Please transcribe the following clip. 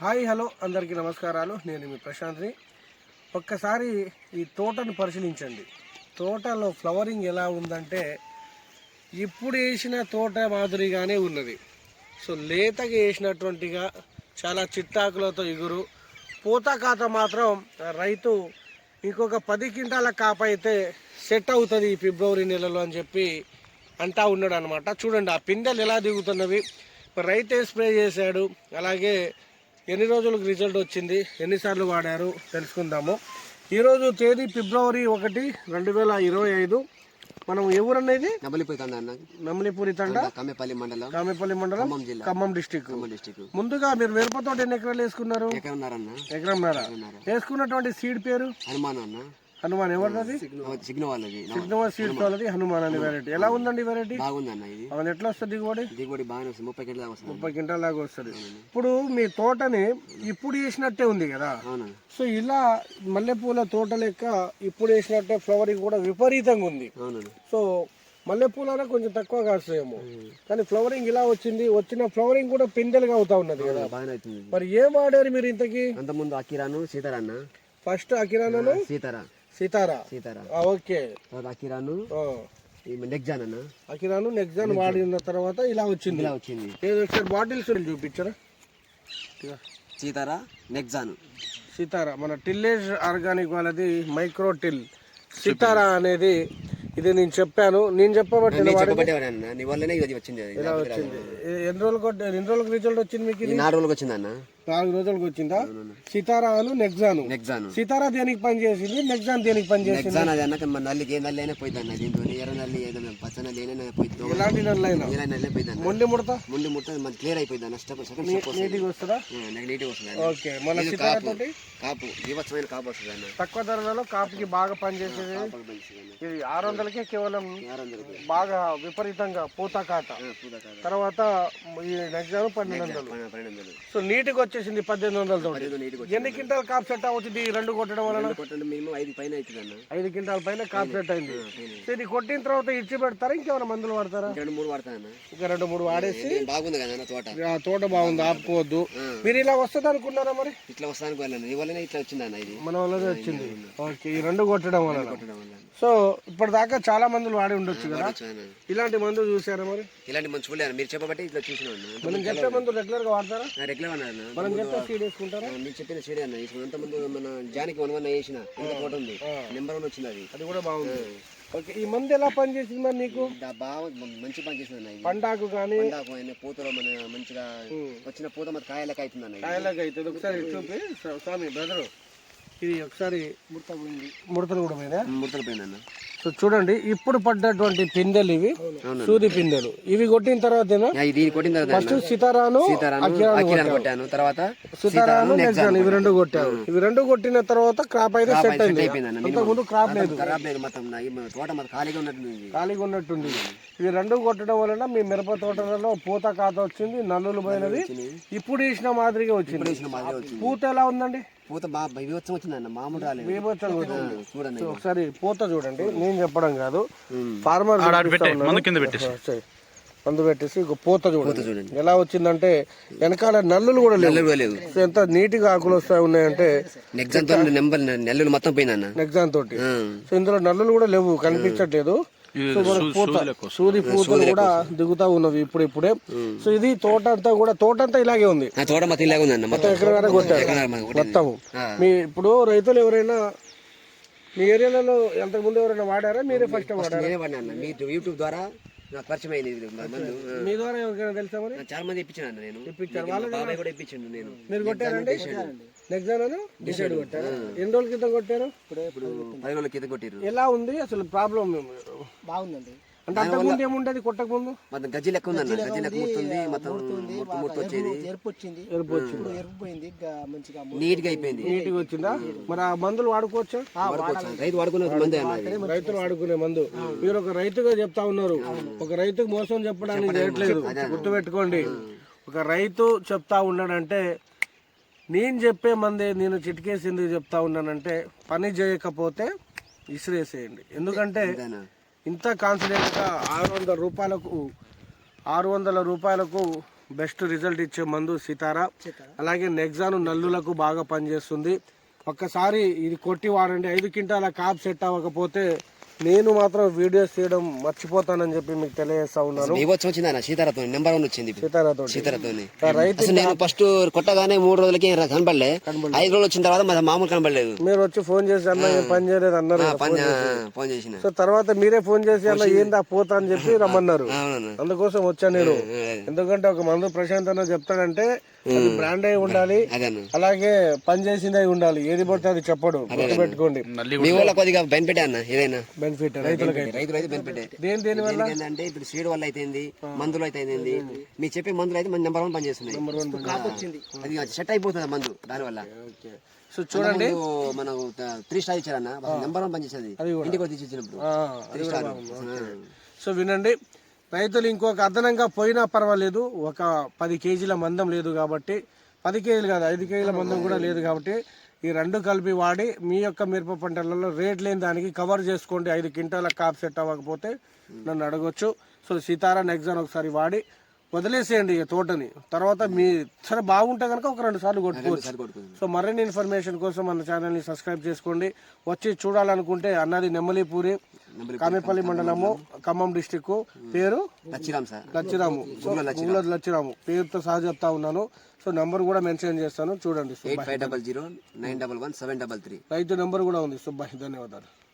Hi hello అందరికీ నమస్కారాలు. నేను మీ ప్రశాంత్ని. ఒక్కసారి ఈ తోటను పరిశీలించండి. తోటలో ఫ్లవరింగ్ ఎలా ఉందంటే ఇప్పుడు వేసిన తోట మాదిరిగానే ఉన్నది. సో లేతగా వేసినటువంటిగా చాలా చిట్టాకులతో ఎగురు. పూత కాత మాత్రం రైతు ఇంకొక పది క్వింటాల కాప అయితే సెట్ అవుతుంది ఈ ఫిబ్రవరి నెలలో అని చెప్పి అంటా ఉన్నాడు అనమాట చూడండి ఆ పిందెలు ఎలా దిగుతున్నవి. రైతే స్ప్రే చేశాడు. అలాగే ఎన్ని రోజులకు రిజల్ట్ వచ్చింది? ఎన్నిసార్లు వాడారు? తెలుసుకుందాము. ఈరోజు తేదీ ఫిబ్రవరి ఒకటి రెండు వేల ఇరవై ఐదు. మనం ఎవరు అనేది నబలిపోయి తండ అన్న. నమ్మలిపూరి తండ? కమ్మేపల్లి మండలం. కామెపల్లి మండలం ఖమ్మం డిస్టిక్ డిస్టిక్ ముందుగా మీరు మిరప తోట ఎన్ని ఎకరాలు వేసుకున్నారు? ఎకరంన్నర వేసుకున్నటువంటి సీడ్ పేరు? హనుమాన్ అన్న. హనుమాన్ ఎవరిది? సిగ్న వాళ్ళది సిగ్నవర్ సీడ్స్ వాళ్ళది హనుమాన్ అనే వెరైటీ ఎలా ఉందండి వెరైటీ బాగుంది అన్న ఇది. అవన్నీ ఎట్లా వస్తుంది దిగుబడి? దిగుబడి బాగానే వస్తుంది. ముప్పై కిలో వస్తుంది. ముప్పై క్వింటాల దాకా వస్తుంది. ఇప్పుడు మీ తోటని ఇప్పుడు వేసినట్టే ఉంది కదా? సో ఇలా మల్లెపూల తోట లెక్క ఇప్పుడు వేసినట్టే ఫ్లవరింగ్ కూడా విపరీతంగా ఉంది. సో మల్లెపూలనే కొంచెం తక్కువ కాస్తాయేమో. కానీ ఫ్లవరింగ్ ఇలా వచ్చింది. వచ్చిన ఫ్లవరింగ్ కూడా పిందెలుగా అవుతా ఉన్నది కదా? మరి ఏం వాడారు మీరు ఇంతకి? అంత ముందు అకిరాను సీతారా అన్న ఫస్ట్ అకిరానను సీతారా. సీతారా? సీతారా. ఓకే. అకిరాను నెక్జాన్ అన్న అకిరాను నెక్సాన్ వాడిన తర్వాత ఇలా వచ్చింది. ఇలా వచ్చింది. ఏదో ఒకసారి బాటిల్స్ చూపించారా? సీతారా నెక్జాన్ సీతారా మన టిల్లేజ్ ఆర్గానిక్ వాళ్ళది మైక్రో టిల్. సీతారా అనేది ఇది నేను చెప్పాను. నేను చెప్పబట్టి ఎన్ని రోజులకు ఎన్ని రోజులకు రిజల్ట్ వచ్చింది మీకు నాలుగు రోజులకు వచ్చింది అన్న. నాలుగు రోజులకు వచ్చిందా? సీతారా అను నెక్సాను నెక్జాన్ సీతారా దేనికి పని చేసింది? నెక్సాన్ దేనికి పని చేసింది? నెక్జాన్ అది అన్నాక మన నల్లికి ఏ నల్లి అయినా పోయింది అన్న. దీంతో ఎర్ర నల్లి ఏదైనా పచ్చ నల్లి అయినా పోయింది. ఎలాంటి నల్లైనా ఇలా నల్లి పోయింది అన్న. మొండి ముడత? ముందు ముట్ట మన క్లియర్ అయిపోయింది అన్న. స్టెప్ సెకండ్ స్టెప్ వస్తుంది. నీటికి వస్తుందా? నెగిటివ్ వస్తుంది. ఓకే. మన సీతారా కాపు. తోటి? కాపు. జీవత్సమైన కాపు వస్తుంది అన్న. తక్కువ ధరలలో కాపుకి బాగా పనిచేసేది ఇది ఆరు వందలకే కేవలం బాగా విపరీతంగా పూత కాదు తర్వాత ఈ నెక్సాన్ పన్నెండు వందలు. సో నీటికి వచ్చేసింది పద్దెనిమిది వందల తోటి. ఎన్ని క్వింటాల్ కాప్ సెట్ అవుతుంది రెండు కొట్టడం వలన? ఐదు పైన ఐదు క్వింటాల్ పైన కాప్ సెట్ అయింది. ఇది కొట్టిన తర్వాత ఇడ్చి పెడతారా? ఇంకేమైనా మందులు వాడతారా? రెండు మూడు వాడతా అన్న ఇంకా రెండు మూడు వాడేసి బాగుంది కదా తోట. బాగుంది ఆపుకోవద్దు. మీరు ఇలా వస్తుంది అనుకున్నారా మరి? ఇట్లా వస్తానికి వెళ్ళాను నీ వల్లనే ఇట్లా వచ్చింది ఇది. మన వల్లనే వచ్చింది. ఓకే ఈ రెండు కొట్టడం వలన. సో ఇప్పటిదాకా చాలా మందులు వాడి ఉండొచ్చు కదా. ఇలాంటి మందు చూసారా మరి? ఇలాంటి మంచి చూడలేదు. మీరు చెప్పబట్టి ఇట్లా చూసిన మనం చెప్పే మందు రెగ్యులర్గా వాడతారా? రెగ్యులర్. మనం చెప్తే సీడ్ వేసుకుంటారా? మీరు చెప్పిన సీడే అన్న. ఇప్పుడు అంతమంది మన జానికి వన్ వన్ వేసిన ఇంత తోట ఉంది. నెంబర్ వన్ వచ్చింది అది. అది కూడా బాగుంది. ఓకే ఈ మందు ఎలా పనిచేసింది మరి నీకు? బాగా మంచి పని చేసింది అన్న పండాకు కానీ పండాకు అయిన పూతలో మన మంచిగా వచ్చిన పూత మన కాయలకి అవుతుంది అన్న ఇది. కాయలాగా అవుతుంది. ఒకసారి చూపి. స్వా- స్వామి బ్రదరు ఇది ఒకసారి ముడతలు కూడా పోయినా ముడతలు పోయింది అన్న. సో చూడండి ఇప్పుడు పడ్డటువంటి పిందెలు ఇవి. సూది పిందెలు. ఇవి కొట్టిన కొట్టిన తర్వాత ఫస్ట్ సీతారాను కొట్టాను. తర్వాత సీతారాను ఇవి రెండు కొట్టారు. ఇవి రెండు కొట్టిన తర్వాత క్రాప్ అయితే సెట్ అయింది. అయిపోయింది అన్న అంతకు ముందు క్రాప్ లేదు. ఖాళీగా ఉన్నట్టుంది. ఇవి రెండు కొట్టడం వలన మీ మిరప తోటలలో పూత కాత వచ్చింది నల్లులు పోయినవి. ఇప్పుడు వేసిన మాదిరిగా వచ్చింది. పూత ఎలా ఉందండి? పూత బాగా వివత్సం వచ్చింది అన్న మామూలు రాలేదు. చూడండి ఒకసారి పూత చూడండి. నేను చెప్పడం కాదు. ఫార్మర్ మందు పెట్టేసి. పూత చూడండి. ఎలా వచ్చిందంటే వెనకాల నల్లులు కూడా లేవు. ఎంత నీట్గా ఆకులు వస్తాయి ఉన్నాయంటే నెల్లూరు మొత్తం నెక్సాన్ తోటి. సో ఇందులో నల్లులు కూడా లేవు కనిపించట్లేదు. సూది పూతలు కూడా దిగుతా ఉన్నవి ఇప్పుడు ఇప్పుడే. సో ఇది తోట అంతా కూడా తోట అంతా ఇలాగే ఉంది. నా తోట మొత్తం ఇలాగ ఉంది అన్న మొత్తం. ఎక్కడ కొట్టారు. మొత్తం. మీ ఇప్పుడు రైతులు ఎవరైనా మీ ఏరియాలలో ఎంతకు ముందు ఎవరైనా వాడారా? మీరే ఫస్ట్ వాడారా? అన్న. మీ యూట్యూబ్ ద్వారా నాకు పరిచయం అయింది ఇది. మందు. మీ ద్వారా ఎవరికైనా తెలుసా మరి? చాలా మంది ఇప్పించాను అన్న నేను. ఇప్పించారు. మా బాబాయ్ కూడా ఇప్పించిండు నేను. మీరు కొట్టారండి? నెక్స్ట్ అని? డిసైడ్ కొట్టారు? ఎన్ని రోజుల క్రితం కొట్టారు? ఇప్పుడు పది రోజుల కింద కొట్టిర్రు. ఎలా ఉంది? అసలు ప్రాబ్లం బాగుందండి. అంటే అంతకుముందు కొట్టక ముందు? మొత్తం గజ్జి లెక్క ఉంది అన్న గజ్జి లెక్క ముడుతుంది మొత్తం ముట్టు ముట్టు వచ్చేది. ఎరుపు వచ్చింది. ఎరుపు వచ్చింది? ఎరుపు పోయింది గా- మంచిగా నీట్గా అయిపోయింది. వచ్చిందా? మరి ఆ మందులు వాడుకోవచ్చా? వాడుకోవచ్చు. రైతు వాడుకునే ఒక మందే అన్న ఇది. రైతులు వాడుకునే మందు. మీరు ఒక రైతుగా చెప్తా ఉన్నారు. ఒక రైతుకు మోసం చెప్పడానికి చేయట్లేదు. గుర్తుపెట్టుకోండి. ఒక రైతు చెప్తా ఉన్నాడంటే నేను చెప్పే మందే నేను చిటికేసింది చెప్తా ఉన్నానంటే పని చేయకపోతే ఇసిరేసేయండి. ఎందుకంటే? ఇంత కాన్ఫిడెంట్గా ఆరు వందల రూపాయలకు ఆరు వందల రూపాయలకు బెస్ట్ రిజల్ట్ ఇచ్చే మందు సితారా. అలాగే నెక్సాను నల్లులకు బాగా పనిచేస్తుంది. ఒక్కసారి ఇది కొట్టి వాడండి. ఐదు క్వింటాల కాప్ సెట్ అవ్వకపోతే నేను మాత్రం వీడియోస్ తీయడం మర్చిపోతానని చెప్పి మీకు తెలియజేస్తా ఉన్నాను. వచ్చింది అన్న? నెంబర్ వన్ వచ్చింది ఇప్పుడు. సీతారాతో సీతారాతో రైతు నేను ఫస్ట్ కొట్టగానే మూడు రోజులకి కనపడలే ఐదు రోజులు వచ్చిన తర్వాత మామూలు కనపడలేదు మీరు వచ్చి ఫోన్ చేసి అన్న పని చేయలేదు అన్నారు ఫోన్ చేసిన. సో తర్వాత మీరే ఫోన్ చేసి అన్న ఏందా పోతా? అని చెప్పి రమ్మన్నారు. అందుకోసం వచ్చా నేను. ఎందుకంటే ఒక మందు ప్రశాంత్ అన్న చెప్తాడంటే అది బ్రాండ్ అయి ఉండాలి. అలాగే పని చేసింది అయి ఉండాలి. ఏది పడితే అది చెప్పడు. గుర్తుపెట్టుకోండి. ఊళ్ళో కొద్దిగా బెనిఫిట్ అన్న ఏదైనా. బెనిఫిట్ రైతులకి దేని దేని వల్ల? ఏంటంటే ఇప్పుడు సీడ్ వల్ల అయితే మందులు అయితే అయింది మీరు చెప్పే మందులు అయితే మన నెంబర్ వన్ పనిచేస్తున్నాయి. అది సెట్ అయిపోతుంది మందు దానివల్ల. సో చూడండి. మనం త్రీ స్టార్ ఇచ్చారన్న నెంబర్ వన్ పనిచేసేది. ఇంటికి వచ్చి ఇచ్చినప్పుడు ఆ, త్రీ స్టార్ సో వినండి రైతులు ఇంకొక అదనంగా పోయినా పర్వాలేదు. ఒక పది కేజీల మందం లేదు కాబట్టి పది కేజీలు కాదు ఐదు కేజీల మందం కూడా లేదు కాబట్టి ఈ రెండు కలిపి వాడి మీ యొక్క మిరప పంటలలో రేట్ లేని దానికి కవర్ చేసుకోండి. ఐదు క్వింటాల కాప్ సెట్ అవ్వకపోతే నన్ను అడగొచ్చు. సో సీతారా నెక్సాన్ ఒకసారి వాడి వదిలేసేయండి ఈ తోటని. తర్వాత మీ సరే బాగుంటే కనుక ఒక రెండు సార్లు కొట్టుకోవచ్చు. సో మరిన్ని ఇన్ఫర్మేషన్ కోసం మన ఛానల్ని సబ్స్క్రైబ్ చేసుకోండి. వచ్చి చూడాలనుకుంటే అన్నది నెమ్మలిపూరి. కామెపల్లి మండలము ఖమ్మం డిస్టిక్ పేరు? లచ్చిరామ్ సార్. లచ్చిరాము. సో పేరుతో సహా చెప్తా ఉన్నాను. సో నెంబర్ కూడా మెన్షన్ చేస్తాను. చూడండి eight five double zero nine double one seven double three. రైతు నెంబర్ కూడా ఉంది సుబ్బాయి ధన్యవాదాలు.